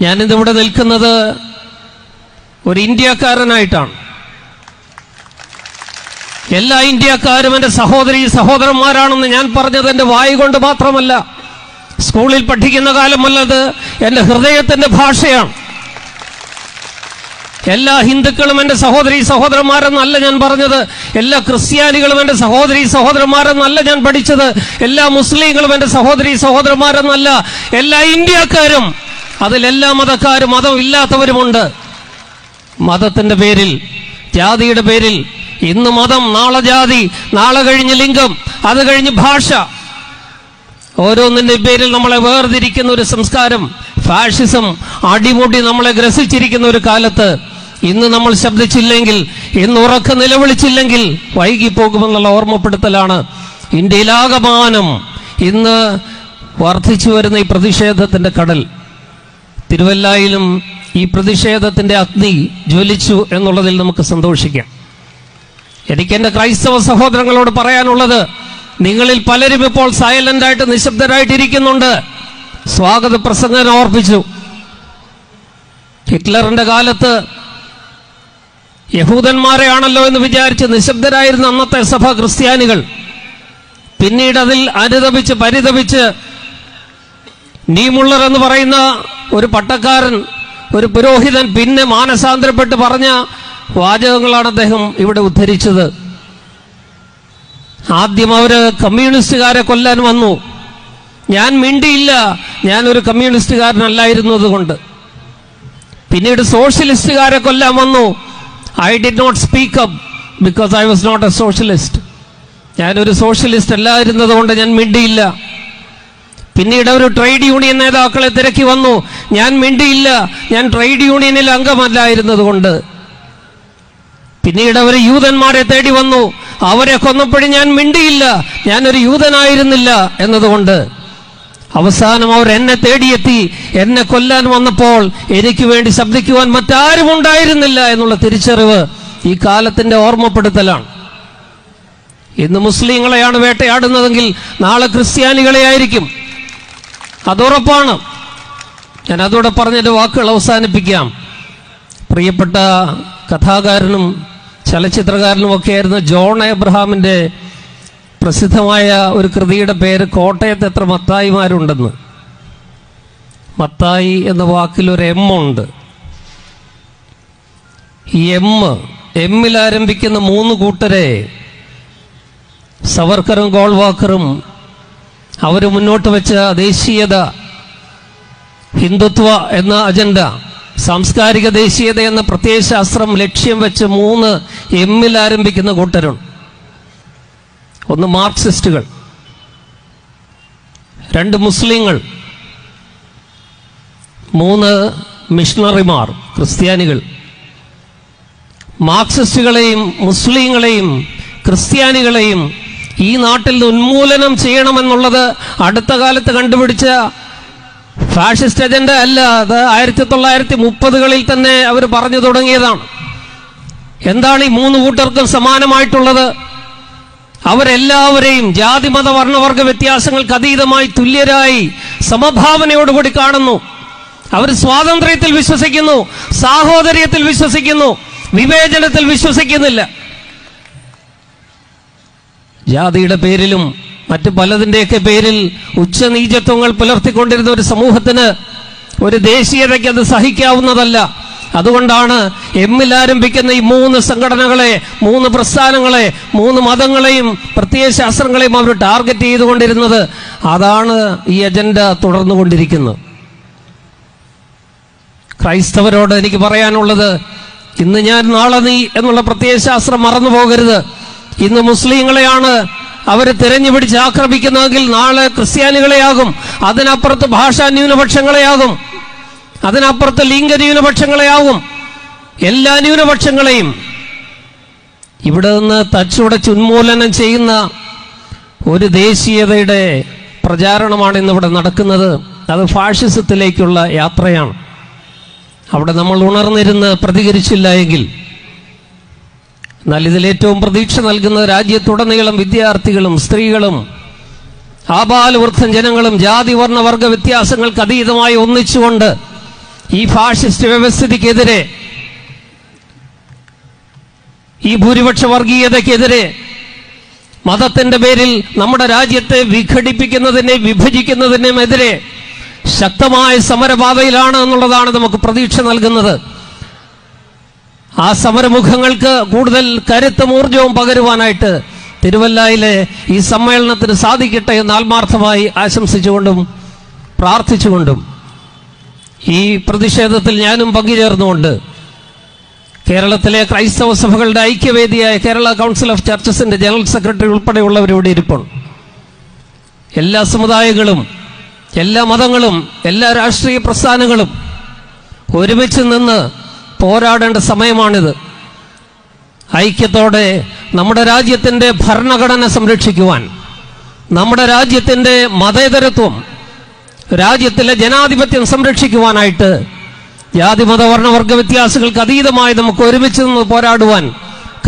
ഞാനിതിവിടെ നിൽക്കുന്നത് ഒരു ഇന്ത്യക്കാരനായിട്ടാണ്. എല്ലാ ഇന്ത്യക്കാരും എന്റെ സഹോദരി സഹോദരന്മാരാണെന്ന് ഞാൻ പറഞ്ഞത് എന്റെ വായി കൊണ്ട് മാത്രമല്ല. സ്കൂളിൽ പഠിക്കുന്ന കാലമല്ലത് എന്റെ ഹൃദയത്തിന്റെ ഭാഷയാണ്. എല്ലാ ഹിന്ദുക്കളും എന്റെ സഹോദരി സഹോദരന്മാരെന്നല്ല ഞാൻ പറഞ്ഞത്. എല്ലാ ക്രിസ്ത്യാനികളും എന്റെ സഹോദരി സഹോദരന്മാരെന്നല്ല ഞാൻ പഠിച്ചത്. എല്ലാ മുസ്ലിങ്ങളും എന്റെ സഹോദരി സഹോദരന്മാരെന്നല്ല. എല്ലാ ഇന്ത്യക്കാരും അതിലെല്ലാ മതക്കാരും മതമില്ലാത്തവരുമുണ്ട് മതത്തിന്റെ പേരിൽ ജാതിയുടെ പേരിൽ ഇന്ന് മതം നാളെ ജാതി നാളെ കഴിഞ്ഞ് ലിംഗം അത് കഴിഞ്ഞ് ഭാഷ. ഓരോന്നിന്റെ പേരിൽ നമ്മളെ വേർതിരിക്കുന്ന ഒരു സംസ്കാരം ഫാഷിസം അടിമുടി നമ്മളെ ഗ്രസിച്ചിരിക്കുന്ന ഒരു കാലത്ത്. ഇന്ന് നമ്മൾ ശബ്ദിച്ചില്ലെങ്കിൽ ഇന്ന് ഉറക്ക നിലവിളിച്ചില്ലെങ്കിൽ വൈകിപ്പോകുമെന്നുള്ള ഓർമ്മപ്പെടുത്തലാണ് ഇന്ത്യയിലാകമാനം ഇന്ന് വർദ്ധിച്ചു വരുന്ന ഈ പ്രതിഷേധത്തിന്റെ കടൽ. തിരുവല്ലായിലും ഈ പ്രതിഷേധത്തിന്റെ അഗ്നി ജ്വലിച്ചു എന്നുള്ളതിൽ നമുക്ക് സന്തോഷിക്കാം. എനിക്ക് എന്റെ ക്രൈസ്തവ സഹോദരങ്ങളോട് പറയാനുള്ളത് നിങ്ങളിൽ പലരും ഇപ്പോൾ സൈലന്റ് ആയിട്ട് നിശബ്ദരായിട്ടിരിക്കുന്നുണ്ട്. സ്വാഗത പ്രസംഗം ഓർപ്പിച്ചു. ഹിറ്റ്ലറിന്റെ കാലത്ത് യഹൂദന്മാരെയാണല്ലോ എന്ന് വിചാരിച്ച് നിശബ്ദരായിരുന്ന അന്നത്തെ സഭ ക്രിസ്ത്യാനികൾ. പിന്നീട് അതിൽ അനുതപിച്ച് പരിതപിച്ച് നീമുള്ളർ എന്ന് പറയുന്ന ഒരു പട്ടക്കാരൻ ഒരു പുരോഹിതൻ പിന്നെ മാനസാന്തരപ്പെട്ട് പറഞ്ഞ വാചകങ്ങളാണ് അദ്ദേഹം ഇവിടെ ഉദ്ധരിച്ചത്. ആദ്യം അവർ കമ്മ്യൂണിസ്റ്റുകാരെ കൊല്ലാൻ വന്നു. ഞാൻ മിണ്ടിയില്ല ഞാൻ ഒരു കമ്മ്യൂണിസ്റ്റുകാരനല്ലായിരുന്നത് കൊണ്ട് പിന്നീട് സോഷ്യലിസ്റ്റുകാരെ കൊല്ലാൻ വന്നു. I did not speak up because I was not a socialist ഞാനൊരു സോഷ്യലിസ്റ്റ് അല്ലായിരുന്നത് കൊണ്ട് ഞാൻ മിണ്ടിയില്ല. പിന്നീട് അവർ ട്രേഡ് യൂണിയൻ നേതാക്കളെ തിരക്കി വന്നു. ഞാൻ മിണ്ടിയില്ല. ഞാൻ ട്രേഡ് യൂണിയനിൽ അംഗമല്ലായിരുന്നത് കൊണ്ട് പിന്നീട് അവർ യൂതന്മാരെ തേടി വന്നു. അവരെ കൊന്നപ്പോഴും ഞാൻ മിണ്ടിയില്ല. ഞാനൊരു യൂതനായിരുന്നില്ല എന്നതുകൊണ്ട്. അവസാനം അവർ എന്നെ തേടിയെത്തി. എന്നെ കൊല്ലാൻ വന്നപ്പോൾ എനിക്ക് വേണ്ടി ശബ്ദിക്കുവാൻ മറ്റാരും ഉണ്ടായിരുന്നില്ല എന്നുള്ള തിരിച്ചറിവ് ഈ കാലത്തിന്റെ ഓർമ്മപ്പെടുത്തലാണ്. ഇന്ന് മുസ്ലിങ്ങളെയാണ് വേട്ടയാടുന്നതെങ്കിൽ നാളെ ക്രിസ്ത്യാനികളെ ആയിരിക്കും അതുറപ്പാണ് ഞാൻ അതോടെ പറഞ്ഞതിന്റെ വാക്കുകൾ അവസാനിപ്പിക്കാം. പ്രിയപ്പെട്ട കഥാകാരനും ചലച്ചിത്രകാരനും ഒക്കെ ആയിരുന്ന ജോൺ എബ്രഹാമിന്റെ പ്രസിദ്ധമായ ഒരു കൃതിയുടെ പേര് കോട്ടയത്ത് എത്ര മത്തായിമാരുണ്ടെന്ന്. മത്തായി എന്ന വാക്കിൽ ഒരു എം ഉണ്ട്. ഈ എം എമ്മിൽ ആരംഭിക്കുന്ന മൂന്ന് കൂട്ടരെ സവർക്കറും ഗോൾവാക്കറും അവർ മുന്നോട്ട് വെച്ച ദേശീയത ഹിന്ദുത്വ എന്ന അജണ്ട സാംസ്കാരിക ദേശീയത എന്ന പ്രത്യയശാസ്ത്രം ലക്ഷ്യം വെച്ച് മൂന്ന് എമ്മിൽ ആരംഭിക്കുന്ന കൂട്ടരുണ്ട് ഒന്ന് മാർക്സിസ്റ്റുകൾ രണ്ട് മുസ്ലിങ്ങൾ മൂന്ന് മിഷണറിമാർ ക്രിസ്ത്യാനികൾ. മാർക്സിസ്റ്റുകളെയും മുസ്ലിങ്ങളെയും ക്രിസ്ത്യാനികളെയും ഈ നാട്ടിൽ ഉന്മൂലനം ചെയ്യണമെന്നുള്ളത് അടുത്ത കാലത്ത് കണ്ടുപിടിച്ച ഫാഷിസ്റ്റ് അജണ്ട അല്ല. അത് ആയിരത്തി തൊള്ളായിരത്തി മുപ്പതുകളിൽ തന്നെ അവർ പറഞ്ഞു തുടങ്ങിയതാണ്. എന്താണ് ഈ മൂന്ന് കൂട്ടർക്കും സമാനമായിട്ടുള്ളത്? അവരെല്ലാവരെയും ജാതി മത വർണവർഗ വ്യത്യാസങ്ങൾക്ക് അതീതമായി തുല്യരായി സമഭാവനയോടുകൂടി കാണുന്നു. അവർ സ്വാതന്ത്ര്യത്തിൽ വിശ്വസിക്കുന്നു സാഹോദര്യത്തിൽ വിശ്വസിക്കുന്നു വിവേചനത്തിൽ വിശ്വസിക്കുന്നില്ല. ജാതിയുടെ പേരിലും മറ്റു പലതിന്റെയൊക്കെ പേരിൽ ഉച്ചനീചത്വങ്ങൾ പുലർത്തിക്കൊണ്ടിരുന്ന ഒരു സമൂഹത്തിന് ഒരു ദേശീയതയ്ക്ക് അത് സഹിക്കാവുന്നതല്ല. അതുകൊണ്ടാണ് എമ്മിൽ ആരംഭിക്കുന്ന ഈ മൂന്ന് സംഘടനകളെ മൂന്ന് പ്രസ്ഥാനങ്ങളെ മൂന്ന് മതങ്ങളെയും പ്രത്യയശാസ്ത്രങ്ങളെയും അവർ ടാർഗറ്റ് ചെയ്തുകൊണ്ടിരുന്നത്. അതാണ് ഈ അജണ്ട തുടർന്നുകൊണ്ടിരിക്കുന്നത്. ക്രൈസ്തവരോട് എനിക്ക് പറയാനുള്ളത് ഇന്ന് ഞാൻ നാളെ നീ എന്നുള്ള പ്രത്യയശാസ്ത്രം മറന്നു പോകരുത് ഇന്ന് മുസ്ലിങ്ങളെയാണ് അവർ തിരഞ്ഞു പിടിച്ച് ആക്രമിക്കുന്നതെങ്കിൽ നാളെ ക്രിസ്ത്യാനികളെയാകും അതിനപ്പുറത്ത് ഭാഷാ ന്യൂനപക്ഷങ്ങളെയാകും അതിനപ്പുറത്ത് ലിംഗ ന്യൂനപക്ഷങ്ങളെയാകും എല്ലാ ന്യൂനപക്ഷങ്ങളെയും. ഇവിടെ നിന്ന് തച്ചുടച്ച് ഉന്മൂലനം ചെയ്യുന്ന ഒരു ദേശീയതയുടെ പ്രചാരണമാണ് ഇന്നിവിടെ നടക്കുന്നത്. അത് ഫാഷിസത്തിലേക്കുള്ള യാത്രയാണ്. അവിടെ നമ്മൾ ഉണർന്നിരുന്ന് പ്രതികരിച്ചില്ല എങ്കിൽ എന്നാൽ ഇതിലേറ്റവും പ്രതീക്ഷ നൽകുന്ന രാജ്യത്തുടനീളം വിദ്യാർത്ഥികളും സ്ത്രീകളും ആപാലവൃദ്ധം ജനങ്ങളും ജാതി വർണ വർഗ വ്യത്യാസങ്ങൾക്ക് അതീതമായി ഒന്നിച്ചുകൊണ്ട് ഈ ഫാഷിസ്റ്റ് വ്യവസ്ഥിതിക്കെതിരെ ഈ ഭൂരിപക്ഷ വർഗീയതയ്ക്കെതിരെ മതത്തിന്റെ പേരിൽ നമ്മുടെ രാജ്യത്തെ വിഘടിപ്പിക്കുന്നതിനെ വിഭജിക്കുന്നതിനുമെതിരെ ശക്തമായ സമരപാതയിലാണ് എന്നുള്ളതാണ് നമുക്ക് പ്രതീക്ഷ നൽകുന്നത്. ആ സമരമുഖങ്ങൾക്ക് കൂടുതൽ കരുത്തും ഊർജവും പകരുവാനായിട്ട് തിരുവല്ലയിലെ ഈ സമ്മേളനത്തിന് സാധിക്കട്ടെ എന്ന് ആത്മാർത്ഥമായി ആശംസിച്ചുകൊണ്ടും പ്രാർത്ഥിച്ചുകൊണ്ടും ഈ പ്രതിഷേധത്തിൽ ഞാനും പങ്കുചേർന്നുകൊണ്ട് കേരളത്തിലെ ക്രൈസ്തവ സഭകളുടെ ഐക്യവേദിയായ കേരള കൗൺസിൽ ഓഫ് ചർച്ചസിന്റെ ജനറൽ സെക്രട്ടറി ഉൾപ്പെടെയുള്ളവരിവിടെ ഇരിപ്പോൾ എല്ലാ സമുദായങ്ങളും എല്ലാ മതങ്ങളും എല്ലാ രാഷ്ട്രീയ പ്രസ്ഥാനങ്ങളും ഒരുമിച്ച് നിന്ന് പോരാടേണ്ട സമയമാണിത്. ഐക്യത്തോടെ നമ്മുടെ രാജ്യത്തിന്റെ ഭരണഘടന സംരക്ഷിക്കുവാൻ നമ്മുടെ രാജ്യത്തിന്റെ മതേതരത്വം രാജ്യത്തിലെ ജനാധിപത്യം സംരക്ഷിക്കുവാനായിട്ട് ജാതി മതവർണ വർഗ വ്യത്യാസങ്ങൾക്ക് അതീതമായി നമുക്ക് ഒരുമിച്ച് നിന്ന് പോരാടുവാൻ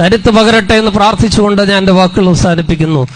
കരുത്ത് പകരട്ടെ എന്ന് പ്രാർത്ഥിച്ചുകൊണ്ട് ഞാൻ എന്റെ വാക്കുകൾ അവസാനിപ്പിക്കുന്നു.